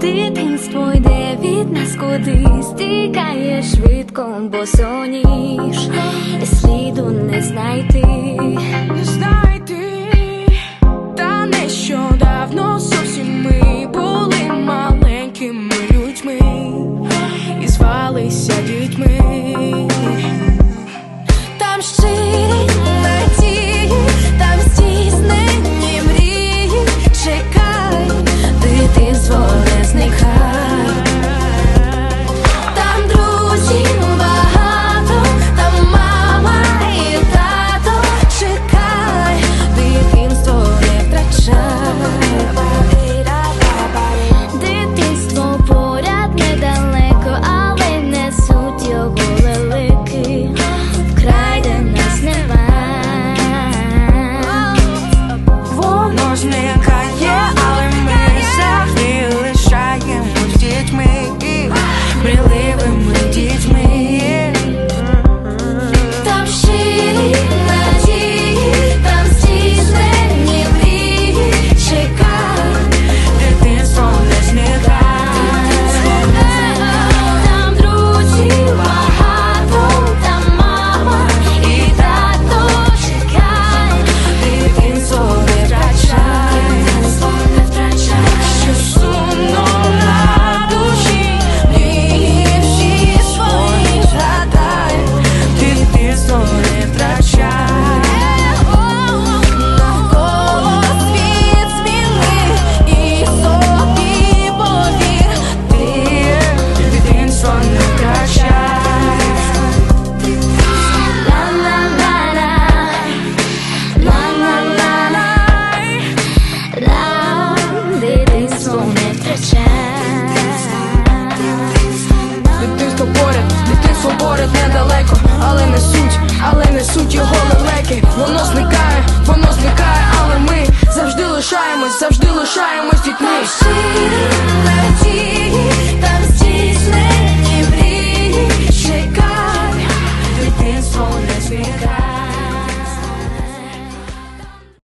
Дитинство йде від нас кудись, тікає швидко, бо соніж сліду не знайти. город недалеко, але не суть, але не суть його лелеки, воно зникає.